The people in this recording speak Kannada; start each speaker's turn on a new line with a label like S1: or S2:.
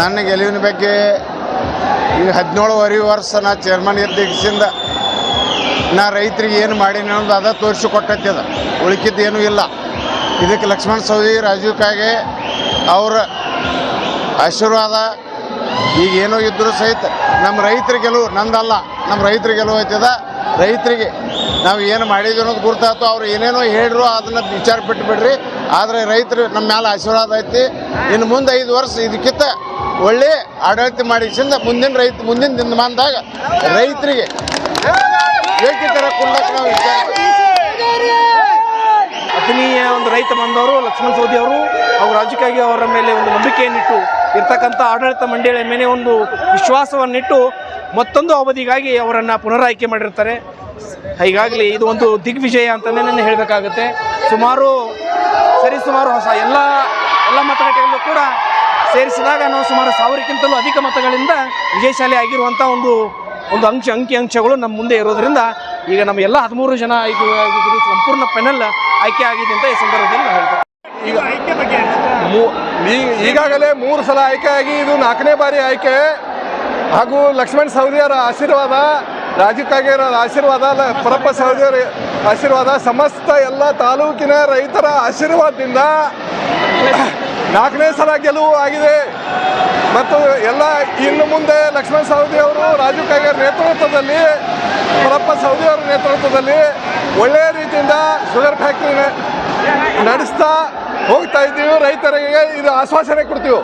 S1: ನನ್ನ ಗೆಲುವಿನ ಬಗ್ಗೆ ಈ ಹದಿನೇಳುವರೆ ವರ್ಷ ನಾ ಚೇರ್ಮನ್ ಇದ್ದ ನಾ ರೈತರಿಗೆ ಏನು ಮಾಡೀನಿ ಅನ್ನೋದು ಅದ ತೋರಿಸಿ ಕೊಟ್ಟೈತದ ಉಳಿಕಿದ್ದು ಇಲ್ಲ. ಇದಕ್ಕೆ ಲಕ್ಷ್ಮಣ ಸೌದಿ ರಾಜೀವ್ ಕಾಗೆ ಅವರ ಆಶೀರ್ವಾದ ಈಗ ಏನೋ ಇದ್ದರೂ ಸಹಿತ ನಮ್ಮ ರೈತರ ಗೆಲುವು ನಂದಲ್ಲ. ನಮ್ಮ ರೈತರ ಗೆಲುವು ಐತದ. ರೈತರಿಗೆ ನಾವು ಏನು ಮಾಡಿದ್ವಿ ಅನ್ನೋದು ಗುರ್ತಾಯ್ತು. ಅವ್ರು ಏನೇನೋ ಹೇಳ್ರು ಅದನ್ನ ವಿಚಾರ ಬಿಟ್ಟು ಬಿಡ್ರಿ. ಆದರೆ ರೈತರು ನಮ್ಮ ಮೇಲೆ ಆಶೀರ್ವಾದ ಐತಿ. ಇನ್ನು ಮುಂದೆ ಐದು ವರ್ಷ ಇದಕ್ಕಿಂತ ಒಳ್ಳೆ ಆಡಳಿತ ಮಾಡಿಸಿಂದ ಮುಂದಿನ ರೈತ, ಮುಂದಿನ ದಿನಮಾನದಾಗ ರೈತರಿಗೆ
S2: ಅತನೀಯ ಒಂದು ರೈತ ಬಂದವರು, ಲಕ್ಷ್ಮಣ ಸೋದಿ ಅವರು, ಅವ್ರ ರಾಜಕೀಯ ಅವರ ಮೇಲೆ ಒಂದು ನಂಬಿಕೆಯನ್ನಿಟ್ಟು ಇರ್ತಕ್ಕಂಥ ಆಡಳಿತ ಮಂಡಳಿಯ ಮೇಲೆ ಒಂದು ವಿಶ್ವಾಸವನ್ನಿಟ್ಟು ಮತ್ತೊಂದು ಅವಧಿಗಾಗಿ ಅವರನ್ನು ಪುನರಾಯ್ಕೆ ಮಾಡಿರ್ತಾರೆ. ಹೀಗಾಗಲಿ ಇದು ಒಂದು ದಿಗ್ವಿಜಯ ಅಂತಲೇ ನಾನು ಹೇಳಬೇಕಾಗುತ್ತೆ. ಸುಮಾರು ಸರಿಸುಮಾರು ಹೊಸ ಎಲ್ಲ ಎಲ್ಲ ಮತಗಟ್ಟೆಗಳು ಕೂಡ ಸೇರಿಸಿದಾಗ ನಾವು ಸುಮಾರು ಸಾವಿರಕ್ಕಿಂತಲೂ ಅಧಿಕ ಮತಗಳಿಂದ ವಿಜಯಶಾಲಿ ಆಗಿರುವಂಥ ಒಂದು ಒಂದು ಅಂಶ, ಅಂಕಿ ಅಂಶಗಳು ನಮ್ಮ ಮುಂದೆ ಇರೋದ್ರಿಂದ ಈಗ ನಮ್ಮ ಎಲ್ಲ ಹದಿಮೂರು ಜನ ಇದು ಸಂಪೂರ್ಣ ಪೆನಲ್ ಆಯ್ಕೆ ಆಗಿದೆ ಅಂತ ಈ ಸಂದರ್ಭದಲ್ಲಿ ನಾನು ಹೇಳ್ತೀನಿ
S3: ಈಗ ಮೂ- ಬಗ್ಗೆ ಈಗಾಗಲೇ ಮೂರು ಸಲ ಆಯ್ಕೆಯಾಗಿ ಇದು ನಾಲ್ಕನೇ ಬಾರಿ ಆಯ್ಕೆ. ಹಾಗೂ ಲಕ್ಷ್ಮಣ್ ಸವದಿಯವರ ಆಶೀರ್ವಾದ ರಾಜೀವ್ ಕಾಗೇರ ಆಶೀರ್ವಾದ ಅಲ್ಲ? ಪರಪ್ಪ ಸಹೋದರ ಆಶೀರ್ವಾದ? ಸಮಸ್ತ ಎಲ್ಲ ತಾಲೂಕಿನ ರೈತರ ಆಶೀರ್ವಾದದಿಂದ ನಾಲ್ಕನೇ ಸಲ ಗೆಲುವು ಆಗಿದೆ. ಮತ್ತು ಎಲ್ಲ ಇನ್ನು ಮುಂದೆ ಲಕ್ಷ್ಮಣ ಸವದಿ ಅವರು ರಾಜೀವ್ ಕಾಗೇರ್ ನೇತೃತ್ವದಲ್ಲಿ, ಪರಪ್ಪ ಸವದಿ ಅವರ ನೇತೃತ್ವದಲ್ಲಿ ಒಳ್ಳೆಯ ರೀತಿಯಿಂದ ಶುಗರ್ ಫ್ಯಾಕ್ಟ್ರಿ ನಡೆಸ್ತಾ ಹೋಗ್ತಾ ಇದ್ದೀವಿ. ರೈತರಿಗೆ ಇದು ಆಶ್ವಾಸನೆ ಕೊಡ್ತೀವಿ.